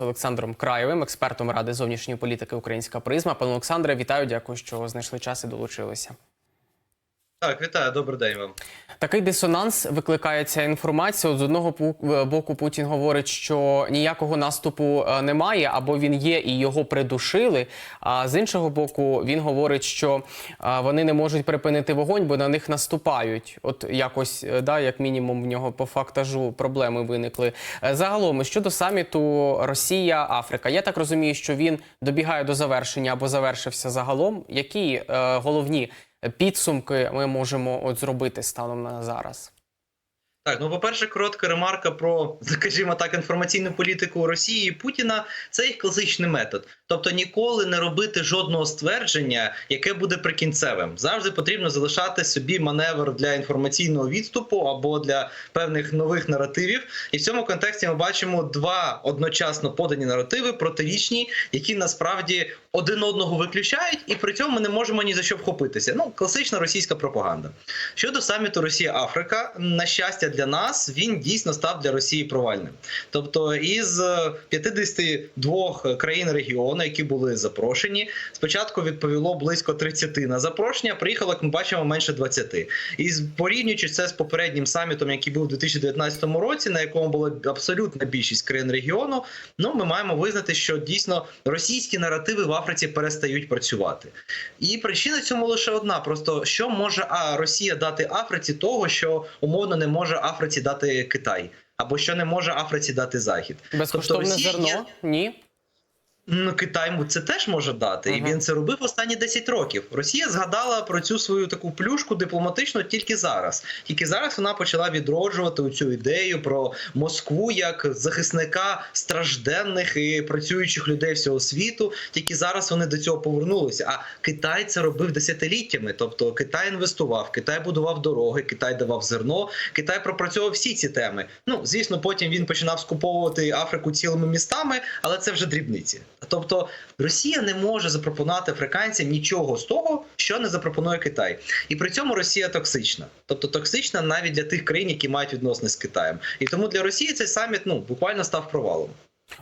Олександром Краєвим, експертом Ради зовнішньої політики Українська призма. Пане Олександре, вітаю, дякую, що знайшли час і долучилися. Так, вітаю, добрий день вам. Такий дисонанс викликає ця інформація. От з одного пу- боку Путін говорить, що ніякого наступу е, немає, або він є і його придушили. А з іншого боку, він говорить, що е, вони не можуть припинити вогонь, бо на них наступають. От якось, е, да, як мінімум, в нього по фактажу проблеми виникли. Е, Загалом щодо саміту Росія Африка, я так розумію, що він добігає до завершення або завершився загалом. Які е, головні підсумки ми можемо от зробити станом на зараз? Так, ну по-перше, коротка ремарка про, скажімо так, інформаційну політику Росії і Путіна. Це їх класичний метод. Тобто ніколи не робити жодного ствердження, яке буде прикінцевим. Завжди потрібно залишати собі маневр для інформаційного відступу або для певних нових наративів. І в цьому контексті ми бачимо два одночасно подані наративи протирічні, які насправді один одного виключають, і при цьому ми не можемо ні за що вхопитися. Ну, класична російська пропаганда. Щодо саміту Росія-Африка, на щастя для нас, він дійсно став для Росії провальним. Тобто, із е, 52 країн регіону, які були запрошені, спочатку відповіло близько 30 на запрошення. Приїхало, як ми бачимо, менше 20. І порівнюючи це з попереднім самітом, який був у 2019 році, на якому була абсолютна більшість країн регіону, ну ми маємо визнати, що дійсно російські наративи в Африці перестають працювати. І причина цьому лише одна: просто що може а Росія дати Африці того, що умовно не може Африці дати Китай, або що не може Африці дати Захід. Безкоштовне Тобто зерно? є- Ні. Ну, Китай це теж може дати, і Ага. він це робив останні 10 років. Росія згадала про цю свою таку плюшку дипломатично тільки зараз. Тільки зараз вона почала відроджувати цю ідею про Москву як захисника стражденних і працюючих людей всього світу. Тільки зараз вони до цього повернулися. А Китай це робив десятиліттями. Тобто Китай інвестував, Китай будував дороги, Китай давав зерно, Китай пропрацьовував всі ці теми. Ну звісно, потім він починав скуповувати Африку цілими містами, але це вже дрібниці. Тобто Росія не може запропонувати африканцям нічого з того, що не запропонує Китай, і при цьому Росія токсична, тобто токсична навіть для тих країн, які мають відносини з Китаєм. І тому для Росії цей саміт ну буквально став провалом.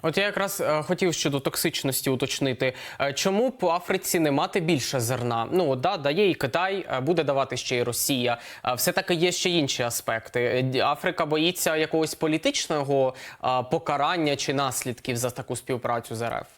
От я якраз е, хотів щодо токсичності уточнити, Е, чому по Африці не мати більше зерна? Ну да, дає і Китай, е, буде давати ще й Росія. Все таки є ще інші аспекти. Африка боїться якогось політичного покарання чи наслідків за таку співпрацю з РФ.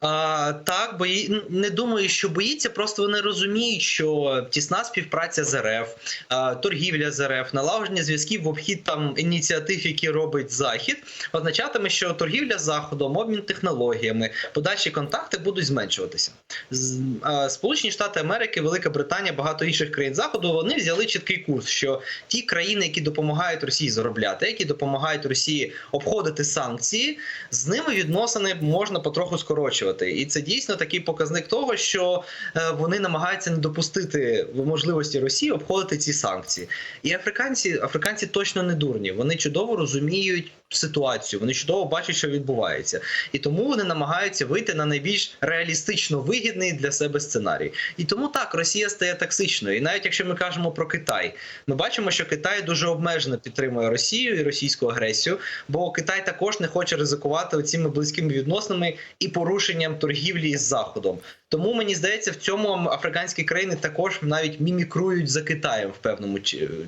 А, так, бої... не думаю, що боїться, просто вони розуміють, що тісна співпраця з РФ, а, торгівля з РФ, налагодження зв'язків в обхід там ініціатив, які робить Захід, означатиме, що торгівля з Заходом, обмін технологіями, подальші контакти будуть зменшуватися. З- а, Сполучені Штати Америки, Велика Британія, багато інших країн Заходу вони взяли чіткий курс, що ті країни, які допомагають Росії заробляти, які допомагають Росії обходити санкції, з ними відносини можна потроху скорочувати. І це дійсно такий показник того, що е, вони намагаються не допустити можливості Росії обходити ці санкції. І африканці, африканці точно не дурні. Вони чудово розуміють ситуацію, вони чудово бачать, що відбувається, і тому вони намагаються вийти на найбільш реалістично вигідний для себе сценарій. І тому так Росія стає токсичною. І навіть якщо ми кажемо про Китай, ми бачимо, що Китай дуже обмежено підтримує Росію і російську агресію, бо Китай також не хоче ризикувати цими близькими відносинами і порушенням торгівлі із Заходом. Тому мені здається, в цьому африканські країни також навіть мімікрують за Китаєм в певному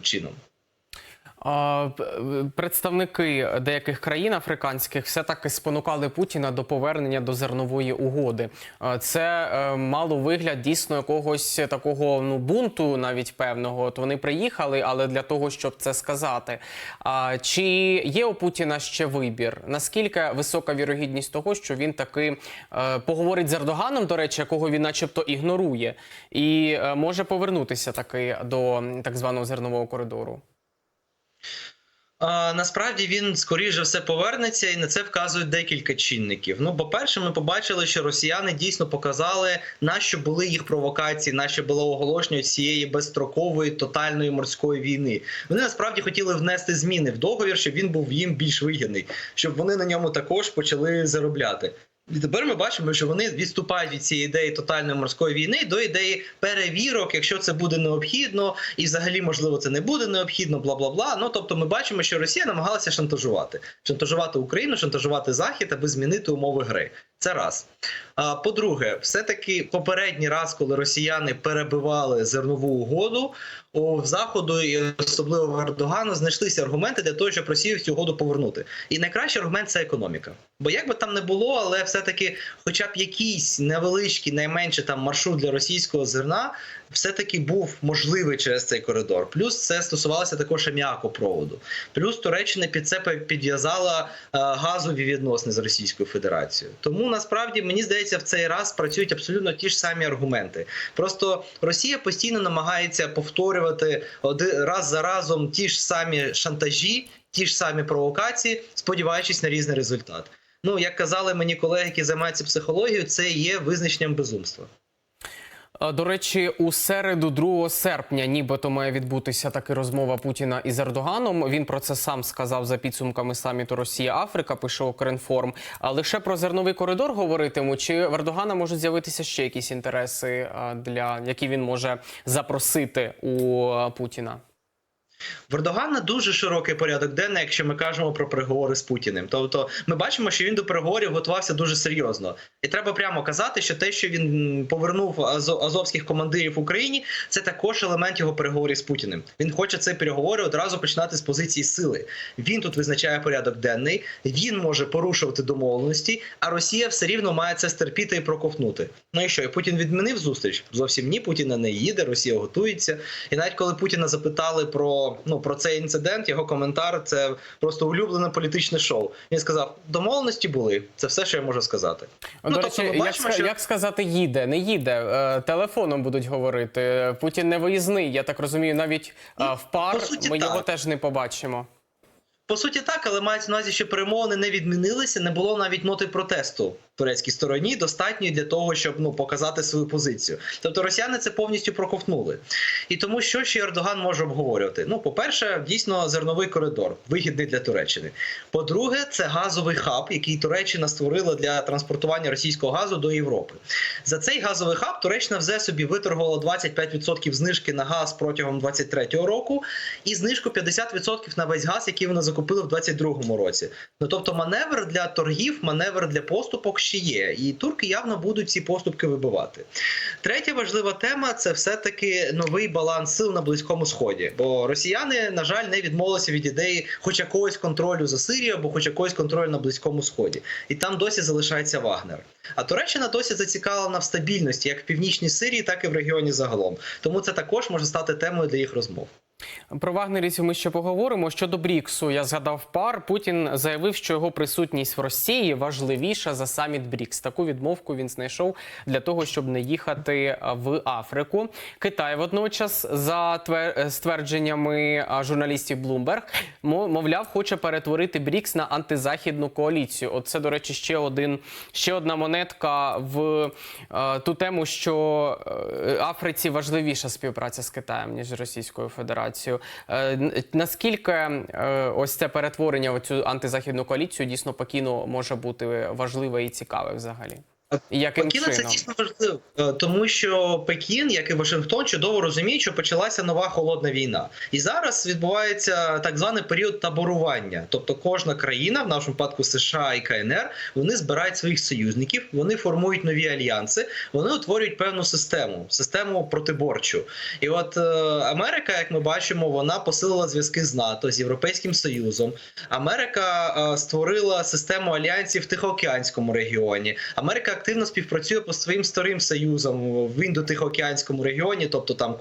чином. П- Представники деяких країн африканських все таки спонукали Путіна до повернення до зернової угоди. Це е, мало вигляд дійсно якогось такого ну бунту, навіть певного. От вони приїхали, але для того, щоб це сказати. А чи є у Путіна ще вибір? Наскільки висока вірогідність того, що він таки е, поговорить з Ердоганом, до речі, якого він, начебто, ігнорує, і е, може повернутися таки до так званого зернового коридору? Насправді він скоріш за все повернеться, і на це вказують декілька чинників. Ну, по-перше, ми побачили, що росіяни дійсно показали, на що були їх провокації, на що було оголошення цієї безстрокової тотальної морської війни. Вони насправді хотіли внести зміни в договір, щоб він був їм більш вигідний, щоб вони на ньому також почали заробляти. І тепер ми бачимо, що вони відступають від цієї ідеї тотальної морської війни до ідеї перевірок, якщо це буде необхідно, і взагалі, можливо, це не буде необхідно, бла бла бла. Ну тобто, ми бачимо, що Росія намагалася шантажувати, шантажувати Україну, шантажувати Захід, аби змінити умови гри. Це раз. А по-друге, все-таки попередній раз, коли росіяни перебивали зернову угоду, у заходу і особливо в Ердогану, знайшлися аргументи для того, щоб Росію цю угоду повернути. І найкращий аргумент це економіка. Бо як би там не було, але все-таки, хоча б якийсь невеличкий, найменше там маршрут для російського зерна, все-таки був можливий через цей коридор. Плюс це стосувалося також м'якопроводу. Плюс Туреччина під це підв'язала е, газові відносини з Російською Федерацією. Тому насправді мені здається, в цей раз працюють абсолютно ті ж самі аргументи. Просто Росія постійно намагається повторювати один раз за разом ті ж самі шантажі, ті ж самі провокації, сподіваючись на різний результат. Ну як казали мені колеги, які займаються психологією, це є визначенням безумства. Е, До речі, у середу, 2 серпня, нібито має відбутися таки розмова Путіна із Ердоганом. Він про це сам сказав за підсумками саміту Росія Африка. Пише Укрінформ. А лише про зерновий коридор говоритимуть. Чи в Ердогана можуть з'явитися ще якісь інтереси, е, для які він може запросити у е, Путіна? В Ердогана дуже широкий порядок денний, якщо ми кажемо про переговори з Путіним. Тобто, ми бачимо, що він до переговорів готувався дуже серйозно, і треба прямо казати, що те, що він повернув азо- азовських командирів в Україні, це також елемент його переговорів з Путіним. Він хоче ці переговори одразу починати з позиції сили. Він тут визначає порядок денний, він може порушувати домовленості, а Росія все рівно має це стерпіти і проковтнути. Ну і що? І Путін відмінив зустріч? Зовсім ні, Путіна не їде, Росія готується. І навіть коли Путіна запитали про ну про цей інцидент, його коментар це просто улюблене політичне шоу. Він сказав: домовленості були. Це все, що я можу сказати. До ну, речі, тобто ми як, бачимо, ска- що як сказати їде, не їде. Е, телефоном будуть говорити. Путін не виїзний. Я так розумію, навіть е, в пар суті, ми його теж не побачимо. по суті так, але мається на увазі, що перемовини не відмінилися, не було навіть ноти протесту турецькій стороні, достатньої для того, щоб ну показати свою позицію. Тобто росіяни це повністю проковтнули. І тому що ще Ердоган може обговорювати? Ну, по-перше, дійсно зерновий коридор, вигідний для Туреччини. По-друге, це газовий хаб, який Туреччина створила для транспортування російського газу до Європи. За цей газовий хаб Туреччина вже собі виторгувала 25% знижки на газ протягом 23-го року, і знижку 50% на весь газ, який вони закупили в 22-му році. Ну тобто, маневр для торгів, маневр для поступок ще є, і турки явно будуть ці поступки вибивати. Третя важлива тема це все-таки новий баланс сил на близькому сході. Бо росіяни, на жаль, не відмовилися від ідеї хоч якогось контролю за Сирію або хоч якогось контролю на близькому сході. І там досі залишається Вагнер. А Туреччина досі зацікавлена в стабільності як в північній Сирії, так і в регіоні загалом. Тому це також може стати темою для їх розмов. Про вагнерівців ми ще поговоримо. Щодо Бріксу, я згадав пар. Путін заявив, що його присутність в Росії важливіша за саміт Брікс. Таку відмовку він знайшов для того, щоб не їхати в Африку. Китай водночас, за твер- ствердженнями журналістів Bloomberg, мо- мовляв, хоче перетворити Брікс на антизахідну коаліцію. От це, до речі, ще один ще одна монетка в ту тему, що е, Африці важливіша співпраця з Китаєм ніж Російською Федерацією. Е, н- наскільки е, ось це перетворення в цю антизахідну коаліцію дійсно Пекіну може бути важливе і цікаве взагалі? Яким Пекіна це дійсно важливо, е, тому що Пекін, як і Вашингтон, чудово розуміють, що почалася нова холодна війна, і зараз відбувається так званий період таборування. Тобто, кожна країна, в нашому випадку США і КНР, вони збирають своїх союзників, вони формують нові альянси, вони утворюють певну систему, систему протиборчу. І от е, Америка, як ми бачимо, вона посилила зв'язки з НАТО з Європейським Союзом. Америка е, створила систему альянсів в Тихоокеанському регіоні. Америка активно співпрацює по своїм старим союзам в індо-тихоокеанському регіоні, тобто там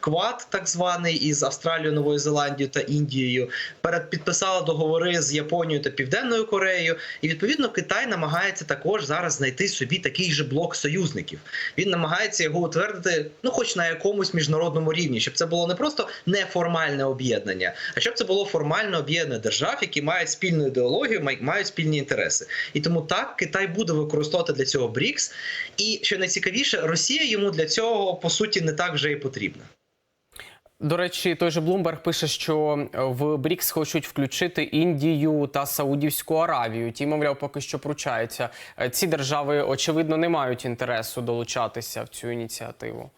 квад, так званий, із Австралією, Новою Зеландією та Індією. Перед підписала договори з Японією та Південною Кореєю. І відповідно Китай намагається також зараз знайти собі такий же блок союзників. Він намагається його утвердити, ну хоч на якомусь міжнародному рівні, щоб це було не просто неформальне об'єднання, а щоб це було формальне об'єднання держав, які мають спільну ідеологію, мають спільні інтереси. І тому так Китай буде використовувати для цього БРІКС. І що найцікавіше, Росія йому для цього по суті не так вже і потрібна. До речі, той же Блумберг пише, що е, в БРІКС хочуть включити Індію та Саудівську Аравію. Ті, мовляв, поки що пручаються. Е, Ці держави, очевидно, не мають інтересу долучатися в цю ініціативу.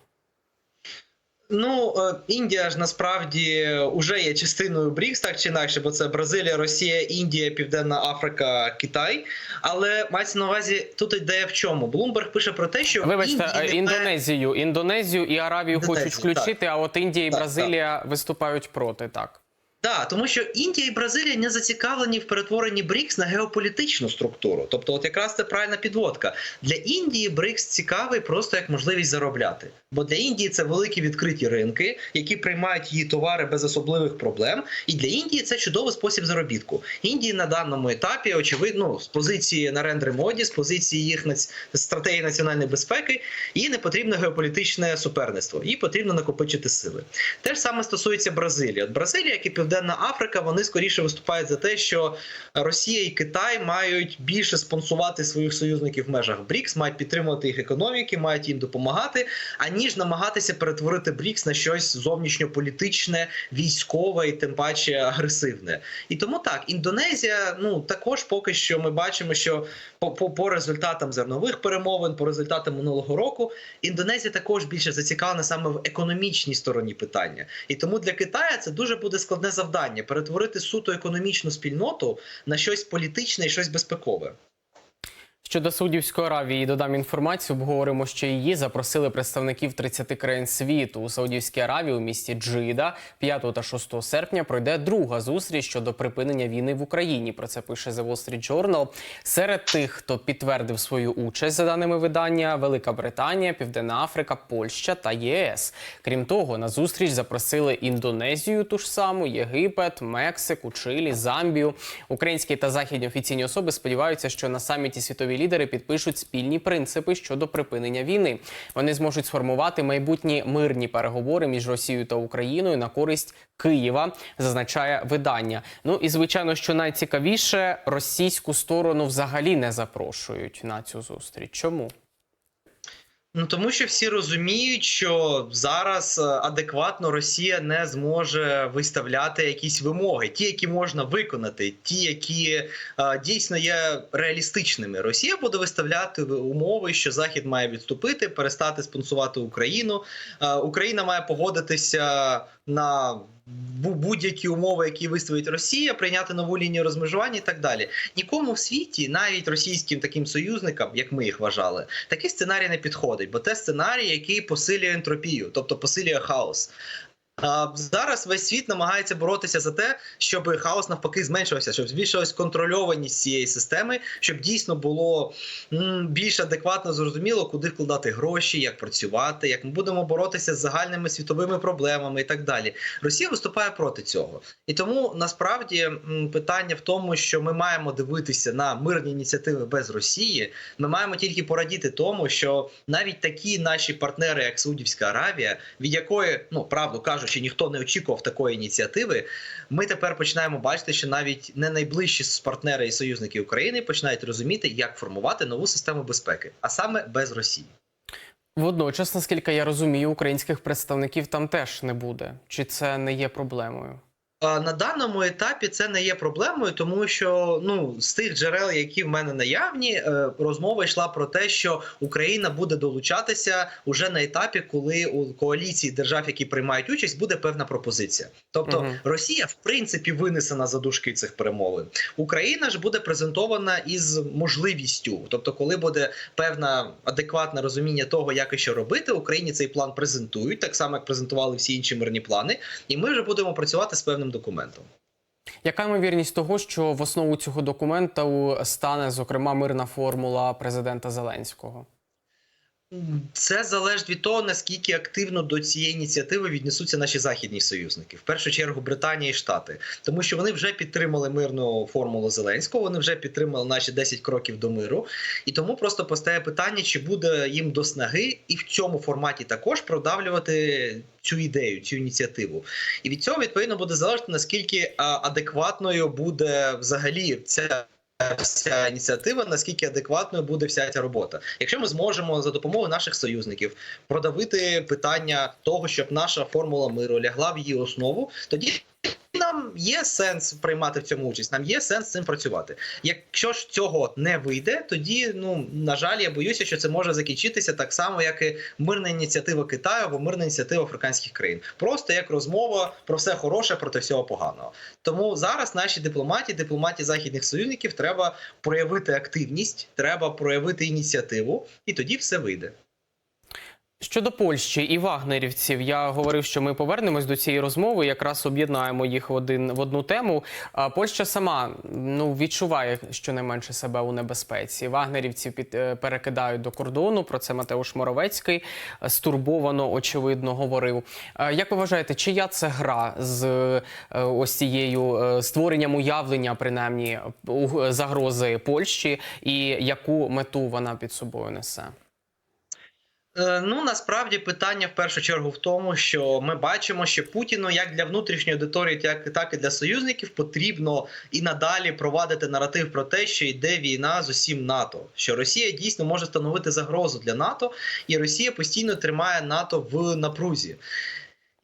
Ну, е, Індія ж насправді вже є частиною БРІКС, так чи інакше, бо це Бразилія, Росія, Індія, Південна Африка, Китай. Але мається на увазі тут ідея в чому? Блумберг пише про те, що Вибачте, Індії е, Індонезію, Індонезію і Аравію Індонезію, хочуть включити, а от Індія і Так, Бразилія виступають проти. Так. Так, тому що Індія і Бразилія не зацікавлені в перетворенні БРІКС на геополітичну структуру. Тобто, от якраз це правильна підводка. Для Індії БРІКС цікавий просто як можливість заробляти. Бо для Індії це великі відкриті ринки, які приймають її товари без особливих проблем. І для Індії це чудовий спосіб заробітку. Індії на даному етапі, очевидно, ну, з позиції на моді, з позиції їх нац... стратегії національної безпеки, їй не потрібно геополітичне суперництво, їй потрібно накопичити сили. Те ж саме стосується Бразилії. От Бразилія, як і Південна Африка, вони скоріше виступають за те, що Росія і Китай мають більше спонсувати своїх союзників в межах БРІКС, мають підтримувати їх економіки, мають їм допомагати, аніж намагатися перетворити БРІКС на щось зовнішньополітичне, військове і тим паче агресивне. І тому так, Індонезія, ну також поки що ми бачимо, що по, по, по результатам зернових перемовин, по результатам минулого року, Індонезія також більше зацікавлена саме в економічній стороні питання. І тому для Китаю це дуже буде складне завдання перетворити суто економічну спільноту на щось політичне і щось безпекове. Щодо Саудівської Аравії додам інформацію. Обговоримо, що її запросили представників 30 країн світу у Саудівській Аравії у місті Джида 5 та 6 серпня пройде друга зустріч щодо припинення війни в Україні. Про це пише The Wall Street Journal. Серед тих, хто підтвердив свою участь за даними видання, Велика Британія, Південна Африка, Польща та ЄС. Крім того, на зустріч запросили Індонезію, ту ж саму, Єгипет, Мексику, Чилі, Замбію. Українські та західні офіційні особи сподіваються, що на саміті світові лідери підпишуть спільні принципи щодо припинення війни. Вони зможуть сформувати майбутні мирні переговори між Росією та Україною на користь Києва, зазначає видання. Ну і звичайно, що найцікавіше, російську сторону взагалі не запрошують на цю зустріч. Чому? Ну тому що всі розуміють, що зараз е, адекватно Росія не зможе виставляти якісь вимоги, ті, які можна виконати, ті, які е, дійсно є реалістичними. Росія буде виставляти умови, що Захід має відступити, перестати спонсувати Україну. Е, Україна має погодитися на будь-які умови, які виставить Росія, прийняти нову лінію розмежування і так далі. Нікому в світі, навіть російським таким союзникам, як ми їх вважали, такий сценарій не підходить, бо це сценарій, який посилює ентропію, тобто посилює хаос. Зараз весь світ намагається боротися за те, щоб хаос навпаки зменшувався, щоб збільшилась контрольованість цієї системи, щоб дійсно було більш адекватно зрозуміло, куди вкладати гроші, як працювати, як ми будемо боротися з загальними світовими проблемами і так далі. Росія виступає проти цього, і тому насправді питання в тому, що ми маємо дивитися на мирні ініціативи без Росії. Ми маємо тільки порадіти тому, що навіть такі наші партнери, як Саудівська Аравія, від якої ну правду кажучи, ніхто не очікував такої ініціативи. Ми тепер починаємо бачити, що навіть не найближчі партнери і союзники України починають розуміти, як формувати нову систему безпеки, а саме без Росії. Водночас, наскільки я розумію, українських представників там теж не буде. Чи це не є проблемою? На даному етапі це не є проблемою, тому що ну з тих джерел, які в мене наявні, е, розмова йшла про те, що Україна буде долучатися уже на етапі, коли у коаліції держав, які приймають участь, буде певна пропозиція. Тобто Мгм. Росія в принципі винесена за дужки цих перемовин. Україна ж буде презентована із можливістю, тобто, коли буде певне адекватне розуміння того, як і що робити, Україні цей план презентують, так само як презентували всі інші мирні плани, і ми вже будемо працювати з певним документом. Яка ймовірність того, що в основу цього документу стане зокрема мирна формула президента Зеленського? Це залежить від того, наскільки активно до цієї ініціативи віднесуться наші західні союзники, в першу чергу Британія і Штати, тому що вони вже підтримали мирну формулу Зеленського, вони вже підтримали наші 10 кроків до миру, і тому просто постає питання, чи буде їм до снаги і в цьому форматі також продавлювати цю ідею, цю ініціативу. І від цього відповідно буде залежати наскільки адекватною буде взагалі ця вся ініціатива, наскільки адекватною буде вся ця робота. Якщо ми зможемо за допомогою наших союзників продавити питання того, щоб наша формула миру лягла в її основу, тоді. Нам є сенс приймати в цьому участь, нам є сенс цим працювати. Якщо ж цього не вийде, тоді ну на жаль, я боюся, що це може закінчитися так само, як і мирна ініціатива Китаю або мирна ініціатива африканських країн, просто як розмова про все хороше проти всього поганого. Тому зараз наші дипломатії, дипломатії західних союзників, треба проявити активність, треба проявити ініціативу, і тоді все вийде. Щодо Польщі і вагнерівців, я говорив, що ми повернемось до цієї розмови, якраз об'єднаємо їх в один в одну тему. А Польща сама ну відчуває щонайменше себе у небезпеці. Вагнерівців під е, перекидають до кордону. Про це Матеуш Моровецький е, стурбовано, очевидно, говорив. Е, Як ви вважаєте, чия це гра з ось цією створенням уявлення, принаймні загрози Польщі, і яку мету вона під собою несе? Е, Ну насправді питання в першу чергу в тому, що ми бачимо, що Путіну як для внутрішньої аудиторії, так, так і для союзників потрібно і надалі провадити наратив про те, що йде війна з усім НАТО, що Росія дійсно може становити загрозу для НАТО, і Росія постійно тримає НАТО в напрузі.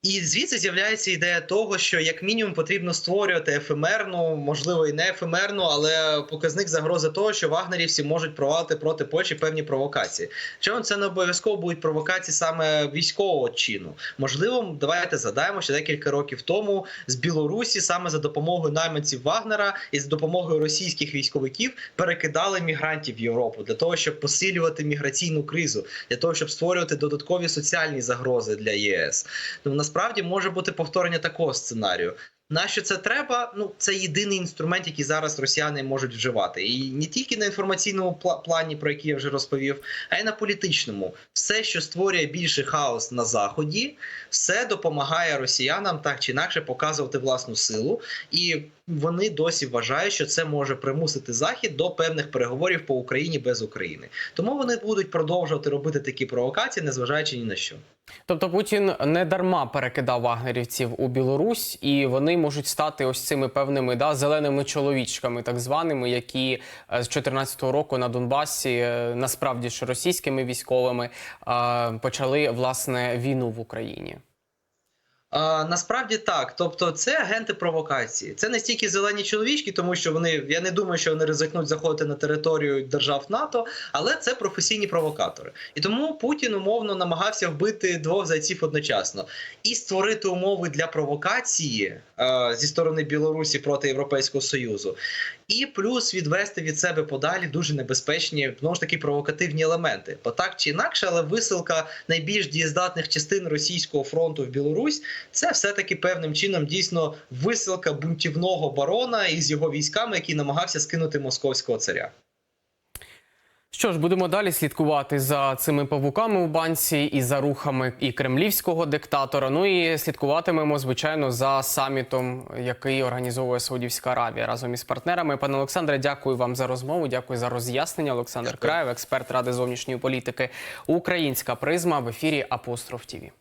І звідси з'являється ідея того, що як мінімум потрібно створювати ефемерну, можливо, і не ефемерну, але показник загрози того, що вагнерівці можуть провадити проти Польщі певні провокації. Чому це не обов'язково будуть провокації саме військового чину? Можливо, давайте задаємо, що декілька років тому з Білорусі саме за допомогою найманців Вагнера і з допомогою російських військовиків перекидали мігрантів в Європу для того, щоб посилювати міграційну кризу, для того, щоб створювати додаткові соціальні загрози для єС. Ну насправді може бути повторення такого сценарію. Нащо це треба? Ну це єдиний інструмент, який зараз росіяни можуть вживати, і не тільки на інформаційному пла- плані, про який я вже розповів, а й на політичному. Все, що створює більший хаос на заході, все допомагає росіянам так чи інакше показувати власну силу, і вони досі вважають, що це може примусити захід до певних переговорів по Україні без України. Тому вони будуть продовжувати робити такі провокації, незважаючи ні на що. Тобто Путін не дарма перекидав вагнерівців у Білорусь, і вони можуть стати ось цими певними да, зеленими чоловічками, так званими, які е, з 2014 року на Донбасі, е, насправді ж російськими військовими, е, почали власне війну в Україні. Насправді так, тобто це агенти провокації. Це не стільки зелені чоловічки, тому що вони я не думаю, що вони ризикнуть заходити на територію держав НАТО, але це професійні провокатори. І тому Путін умовно намагався вбити двох зайців одночасно і створити умови для провокації е, зі сторони Білорусі проти Європейського Союзу, і плюс відвести від себе подалі дуже небезпечні знову ж таки провокативні елементи. Бо так чи інакше, але висилка найбільш дієздатних частин російського фронту в Білорусь це все-таки певним чином дійсно висилка бунтівного барона із його військами, який намагався скинути московського царя. Що ж, будемо далі слідкувати за цими павуками у банці і за рухами і кремлівського диктатора. Ну і слідкуватимемо, звичайно, за самітом, який організовує Саудівська Аравія разом із партнерами. Пане Олександре, дякую вам за розмову. Дякую за роз'яснення. Олександр Краєв, експерт ради зовнішньої політики. Українська призма в ефірі Апостроф ТІВІ.